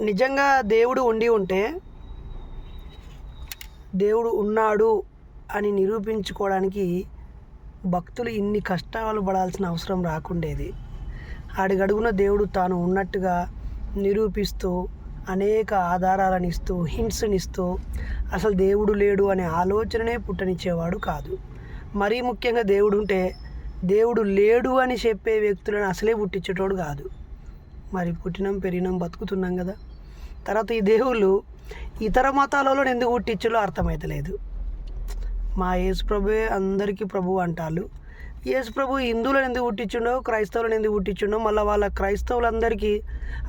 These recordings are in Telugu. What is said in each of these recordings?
నిజంగా దేవుడు ఉండి ఉంటే దేవుడు ఉన్నాడు అని నిరూపించుకోవడానికి భక్తులు ఇన్ని కష్టాలు పడాల్సిన అవసరం రాకుండేది. అడుగడుగున దేవుడు తాను ఉన్నట్టుగా నిరూపిస్తూ అనేక ఆధారాలను ఇస్తూ హింట్స్నిస్తూ అసలు దేవుడు లేడు అనే ఆలోచననే పుట్టనిచ్చేవాడు కాదు. మరీ ముఖ్యంగా దేవుడు ఉంటే దేవుడు లేడు అని చెప్పే వ్యక్తులను అసలే పుట్టించేటోడు కాదు. మరి పుట్టినాం పెరిగినాం బతుకుతున్నాం కదా. తర్వాత ఈ దేవుళ్ళు ఇతర మతాలలో ఎందుకు పుట్టించాలో అర్థమవుతలేదు మా యేసుప్రభువే అందరికీ ప్రభు అంటారు యేసుప్రభు హిందువులను ఎందుకు పుట్టించుండో క్రైస్తవులను ఎందుకు పుట్టించుండో మళ్ళీ వాళ్ళ క్రైస్తవులందరికీ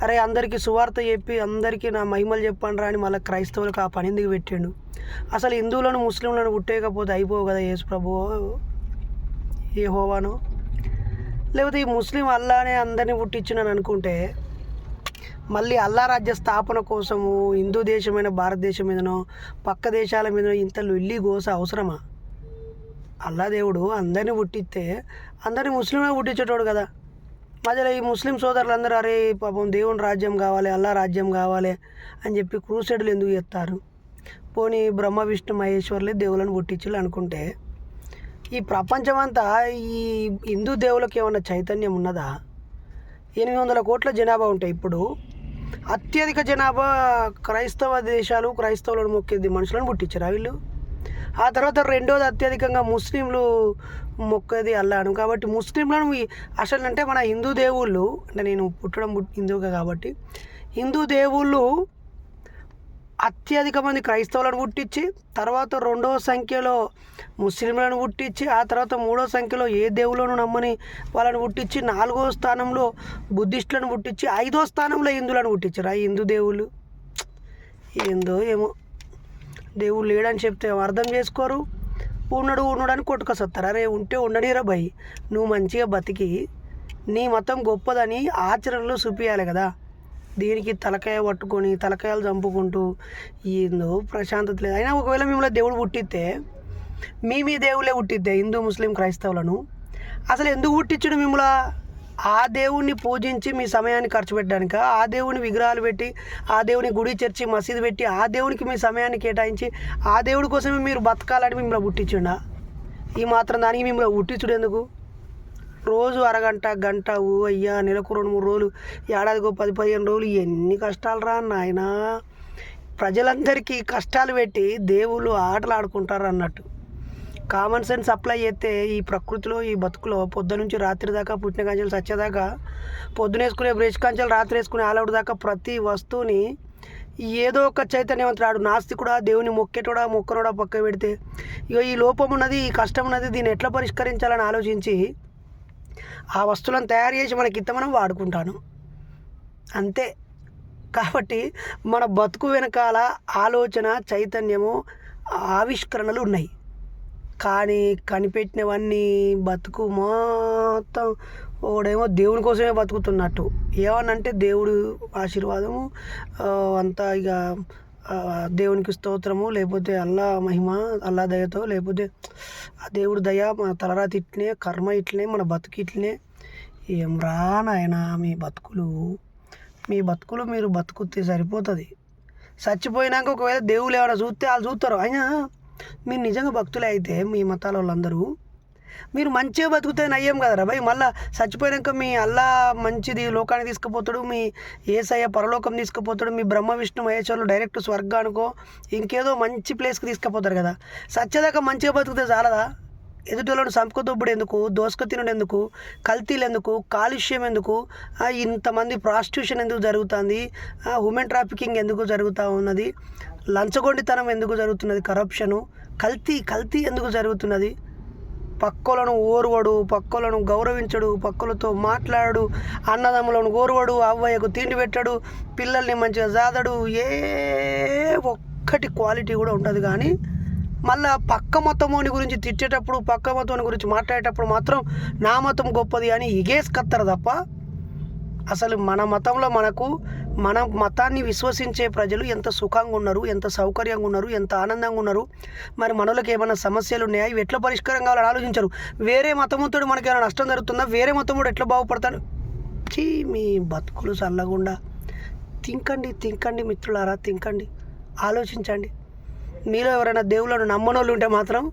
అరే అందరికీ సువార్త చెప్పి అందరికీ నా మహిమలు చెప్పండి అని మళ్ళీ క్రైస్తవులకు ఆ పని ఎందుకు పెట్టిండు? అసలు హిందువులను ముస్లింలను పుట్టేయకపోతే అయిపోవు కదా యేసుప్రభు ఏ హోవానో లేకపోతే ఈ ముస్లిం అల్లానే అందరినీ పుట్టించినని అనుకుంటే మళ్ళీ అల్లా రాజ్య స్థాపన కోసము హిందూ దేశమైన భారతదేశం మీదనో పక్క దేశాల మీదనో ఇంత లొల్లి గోస అవసరమా? అల్లా దేవుడు అందరినీ పుట్టిస్తే అందరినీ ముస్లింలో పుట్టించేటోడు కదా. మధ్యలో ఈ ముస్లిం సోదరులందరూ అరే పాపం దేవుని రాజ్యం కావాలి అల్లా రాజ్యం కావాలి అని చెప్పి క్రూసైడ్లు ఎందుకు చేస్తారు? పోనీ బ్రహ్మ విష్ణు మహేశ్వర్లే దేవులను పుట్టించులు అనుకుంటే ఈ ప్రపంచమంతా ఈ హిందూ దేవులకు ఏమన్నా చైతన్యం ఉన్నదా? ఎనిమిది వందల కోట్ల జనాభా ఉంటాయి ఇప్పుడు. అత్యధిక జనాభా క్రైస్తవ దేశాలు క్రైస్తవులను మొక్కేది మనుషులను పుట్టించారు. వీళ్ళు. ఆ తర్వాత రెండోది అత్యధికంగా ముస్లింలు మొక్కేది అల్లాను. కాబట్టి ముస్లింలను అసలు అంటే మన హిందూ దేవుళ్ళు అంటే నేను పుట్టడం హిందూగా హిందువుగా కాబట్టి హిందూ దేవుళ్ళు అత్యధిక మంది క్రైస్తవులను పుట్టించి తర్వాత రెండవ సంఖ్యలో ముస్లింలను పుట్టించి ఆ తర్వాత మూడో సంఖ్యలో ఏ దేవులను నమ్మని వాళ్ళని పుట్టించి నాలుగో స్థానంలో బుద్ధిస్టులను పుట్టించి ఐదో స్థానంలో హిందువులను పుట్టించారు. ఆ హిందూ దేవుళ్ళు. ఏందో ఏమో దేవుడు లేడని చెప్తే ఏమో అర్థం చేసుకోరు? ఉన్నాడు ఉన్నాడు అని కొట్టుకొస్తారు అరే ఉంటే ఉండనిరా భయ్. నువ్వు మంచిగా బతికి నీ మతం గొప్పదని ఆచరణలో చూపించాలి కదా. దీనికి తలకాయ పట్టుకొని తలకాయలు చంపుకుంటూ ఏందో ప్రశాంతత లేదు. అయినా ఒకవేళ మిమ్మల్ని దేవుడు పుట్టిస్తే మీ మీ దేవుళ్ళే పుట్టిద్దే హిందూ ముస్లిం క్రైస్తవులను. అసలు ఎందుకు పుట్టించడు మిమ్మల్ని? ఆ దేవుణ్ణి పూజించి మీ సమయాన్ని ఖర్చు పెట్టడానిక? ఆ దేవుని విగ్రహాలు పెట్టి ఆ దేవుని గుడి చర్చి మసీదు పెట్టి ఆ దేవునికి మీ సమయాన్ని కేటాయించి ఆ దేవుడి కోసమే మీరు బతకాలని మిమ్మల్ని పుట్టించుండా? ఈ మాత్రం దానికి మిమ్మల్ని పుట్టించుడు ఎందుకు? రోజు అరగంట గంట ఓ అయ్యా నెలకు రెండు మూడు రోజులు ఏడాదికో పది పదిహేను రోజులు ఎన్ని కష్టాలు రా నాయనా. ప్రజలందరికీ కష్టాలు పెట్టి దేవుళ్ళు ఆటలు ఆడుకుంటారు అన్నట్టు. కామన్ సెన్స్ అప్లై చేస్తే ఈ ప్రకృతిలో ఈ బతుకులో పొద్దు నుంచి రాత్రి దాకా పుట్టిన కంచెలు చచ్చేదాకా పొద్దున వేసుకునే బ్రష్ కంచెలు రాత్రి వేసుకునే ఆలవుడు దాకా ప్రతి వస్తువుని ఏదో ఒక చైతన్యవంతుడు నాస్తికుడా దేవుని మొక్కేటోడా మొక్కనోడా పక్క పెడితే ఇక ఈ లోపం ఉన్నది ఈ కష్టం ఉన్నది దీన్ని ఎట్లా పరిష్కరించాలని ఆలోచించి ఆ వస్తువులను తయారు చేసి మనకి ఇత్త మనం వాడుకుంటాను. అంతే. కాబట్టి మన బతుకు వెనకాల ఆలోచన చైతన్యము ఆవిష్కరణలు ఉన్నాయి. కానీ కనిపెట్టినవన్నీ బతుకు మొత్తం ఓడేమో దేవుని కోసమే బతుకుతున్నట్టు. ఏమనంటే దేవుడు ఆశీర్వాదము అంతా ఇక దేవునికి స్తోత్రము లేకపోతే అల్లా మహిమ అల్లా దయతో లేకపోతే ఆ దేవుడి దయ మన తలరాతి ఇట్లనే కర్మ ఇట్లనే మన బతుకు ఇట్లనే. ఏం రా నాయన మీ బతుకులు? మీ బతుకులు మీరు బతుకుతే సరిపోతుంది. చచ్చిపోయినాక ఒకవేళ దేవుళ్ళు ఎవరైనా చూస్తే వాళ్ళు చూస్తారు. అయినా మీరు నిజంగా భక్తులే అయితే మీ మతాల వాళ్ళందరూ మీరు మంచిగా బతుకుతే నయ్యం కదరా భయ్. మళ్ళీ చచ్చిపోయాక మీ అల్లా మంచిది లోకానికి తీసుకుపోతాడు మీ ఏసయ్య పరలోకం తీసుకుపోతాడు మీ బ్రహ్మ విష్ణు మహేశ్వరులు డైరెక్ట్ స్వర్గానికో ఇంకేదో మంచి ప్లేస్కి తీసుకుపోతారు కదా. సత్యదాకా మంచిగా బతుకుతే చాలదా? ఎదుటిలను సంపదొబ్బుడు ఎందుకు? దోసక తినడు ఎందుకు? కల్తీలు ఎందుకు? కాలుష్యం ఎందుకు? ఇంతమంది ప్రాస్టిట్యూషన్ ఎందుకు జరుగుతుంది? ఉమెన్ ట్రాఫికింగ్ ఎందుకు జరుగుతూ ఉన్నది? లంచగొండితనం ఎందుకు జరుగుతున్నది? కరప్షను కల్తీ కల్తీ ఎందుకు జరుగుతున్నది? పక్కలను ఓర్వడు పక్కలను గౌరవించడు పక్కలతో మాట్లాడు అన్నదమ్ములను ఓర్వడు అవ్వయ్యకు తిండి పెట్టడు పిల్లల్ని మంచిగా జాదడు ఏ ఒక్కటి క్వాలిటీ కూడా ఉండదు కానీ మళ్ళా పక్క మతమోని గురించి తిట్టేటప్పుడు పక్క మతోని గురించి మాట్లాడేటప్పుడు మాత్రం నా మతం గొప్పది అని ఇగేసుకత్తారు తప్ప అసలు మన మతంలో మనకు మన మతాన్ని విశ్వసించే ప్రజలు ఎంత సుఖంగా ఉన్నారు ఎంత సౌకర్యంగా ఉన్నారు ఎంత ఆనందంగా ఉన్నారు మరి మనలోకి ఏమైనా సమస్యలు ఉన్నాయా? ఇవి ఎట్లా పరిష్కారం కావాలని ఆలోచించరు. వేరే మతముతో మనకి ఏమైనా నష్టం జరుగుతుందా? వేరే మతముడు ఎట్లా బాగుపడతాడు? చీ మీ బతుకులు చల్లగుండా. తింకండి తింకండి మిత్రులారా తింకండి. ఆలోచించండి. మీలో ఎవరైనా దేవుళ్ళను నమ్మనోళ్ళు ఉంటే మాత్రం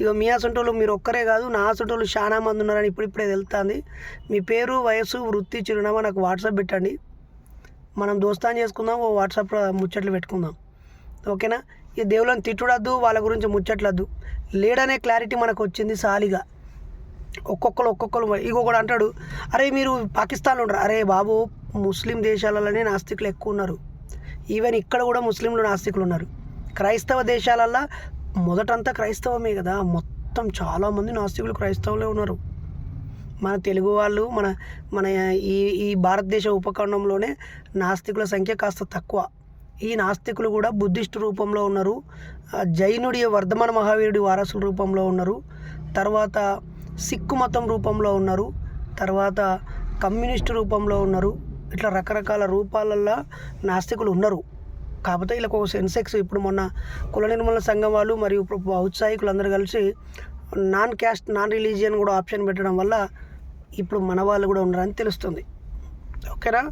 ఇక మీ అసంటోళ్ళు మీరు ఒక్కరే కాదు నా అసంటోళ్ళు చాలా మంది ఉన్నారని ఇప్పుడిప్పుడే తెలుస్తుంది మీ పేరు వయసు వృత్తి చిరునామా నాకు వాట్సాప్ పెట్టండి. మనం దోస్తాన్ చేసుకుందాం ఓ వాట్సాప్లో ముచ్చట్లు పెట్టుకుందాం. ఓకేనా? ఈ దేవుళ్ళని తిట్టుడద్దు వాళ్ళ గురించి ముచ్చట్లద్దు. లేడనే క్లారిటీ మనకు వచ్చింది సాలిగా. ఒక్కొక్కరు ఒక్కొక్కరు ఇగో కూడా అంటాడు అరే మీరు పాకిస్తాన్లో ఉండరు? అరే బాబు ముస్లిం దేశాలలోనే నాస్తికులు ఎక్కువ ఉన్నారు. ఈవెన్ ఇక్కడ కూడా ముస్లింలు నాస్తికులు ఉన్నారు. క్రైస్తవ దేశాలల్లో మొదటంతా క్రైస్తవమే కదా మొత్తం చాలామంది నాస్తికులు క్రైస్తవులే ఉన్నారు. మన తెలుగు వాళ్ళు మన మన ఈ ఈ భారతదేశ ఉపఖండంలోనే నాస్తికుల సంఖ్య కాస్త తక్కువ. ఈ నాస్తికులు కూడా బుద్ధిస్టు రూపంలో ఉన్నారు. జైనుడి వర్ధమాన మహావీరుడి వారసుల రూపంలో ఉన్నారు. తర్వాత సిక్కు మతం రూపంలో ఉన్నారు. తర్వాత కమ్యూనిస్ట్ రూపంలో ఉన్నారు. ఇట్లా రకరకాల రూపాలల్లో నాస్తికులు ఉన్నారు. కాకపోతే ఇలా ఒక సెన్సెక్స్. ఇప్పుడు మొన్న కుల నిర్మూలన సంఘం వాళ్ళు మరియు ఇప్పుడు ఔత్సాహికులు అందరూ కలిసి నాన్ క్యాస్ట్ నాన్ రిలీజియన్ కూడా ఆప్షన్ పెట్టడం వల్ల ఇప్పుడు మన వాళ్ళు కూడా ఉన్నారని తెలుస్తుంది. ఓకేనా?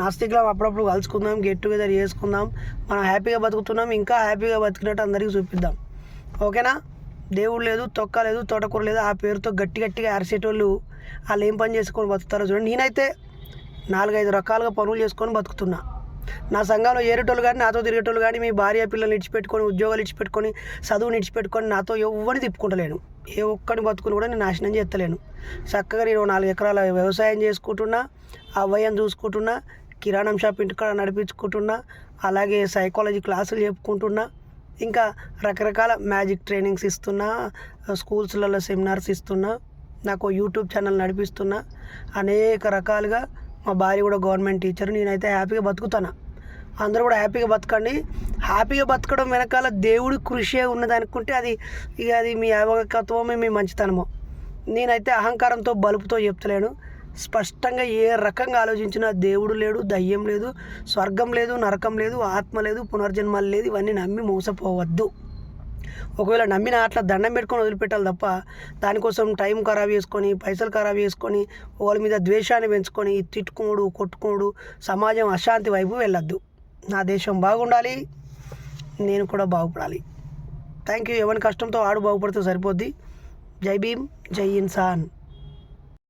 నాస్తికులం అప్పుడప్పుడు కలుసుకుందాం గెట్ టుగెదర్ చేసుకుందాం మనం హ్యాపీగా బతుకుతున్నాం ఇంకా హ్యాపీగా బతికినట్టు అందరికీ చూపిద్దాం. ఓకేనా? దేవుడు లేదు తొక్క లేదు తోటకూర లేదు ఆ పేరుతో గట్టి గట్టిగా అరిసేటోళ్ళు వాళ్ళు ఏం పని చేసుకొని బతుకుతారో చూడండి. నేనైతే నాలుగైదు రకాలుగా పనులు చేసుకొని బతుకుతున్నా. నా సంఘంలో ఏరేటోళ్ళు కానీ నాతో తిరిగేటోళ్ళు కానీ మీ భార్య పిల్లల్ని ఇచ్చిపెట్టుకొని ఉద్యోగాలు ఇచ్చిపెట్టుకొని చదువుని ఇచ్చిపెట్టుకొని నాతో ఎవరిని తిప్పుకుంటలేను. ఏ ఒక్కడిని బతుకుని కూడా నేను నాశనం చేస్తలేను. చక్కగా నేను నాలుగు ఎకరాల వ్యవసాయం చేసుకుంటున్నా అవ్వయ్యం చూసుకుంటున్నా కిరాణం షాప్ ఇంటికాడ నడిపించుకుంటున్నా అలాగే సైకాలజీ క్లాసులు చెప్పుకుంటున్నా ఇంకా రకరకాల మ్యాజిక్ ట్రైనింగ్స్ ఇస్తున్నా స్కూల్స్లలో సెమినార్స్ ఇస్తున్నా నాకు యూట్యూబ్ ఛానల్ నడిపిస్తున్నా అనేక రకాలుగా మా భార్య కూడా గవర్నమెంట్ టీచర్ నేనైతే హ్యాపీగా బతుకుతాను. అందరూ కూడా హ్యాపీగా బతకండి. హ్యాపీగా బతకడం వెనకాల దేవుడి కృషి ఉన్నది అనుకుంటే అది ఇక అది మీ అవగతత్వమే మీ మంచితనమో. నేనైతే అహంకారంతో బలుపుతో చెప్తలేను. స్పష్టంగా ఏ రకంగా ఆలోచించినా దేవుడు లేడు దయ్యం లేదు స్వర్గం లేదు నరకం లేదు ఆత్మ లేదు పునర్జన్మలు లేదు ఇవన్నీ నమ్మి మోసపోవద్దు. ఒకవేళ నమ్మిన అట్లా దండం పెట్టుకొని వదిలిపెట్టాలి తప్ప దానికోసం టైం ఖరాబ్ చేసుకొని పైసలు ఖరాబ్ చేసుకొని వాళ్ళ మీద ద్వేషాన్ని పెంచుకొని తిట్టుకోడు కొట్టుకోడు సమాజం అశాంతి వైపు వెళ్ళొద్దు. నా దేశం బాగుండాలి నేను కూడా బాగుపడాలి. థ్యాంక్ యూ ఎవరి కష్టంతో ఆడు బాగుపడితే సరిపోద్ది. జై భీమ్ జై ఇన్సాన్.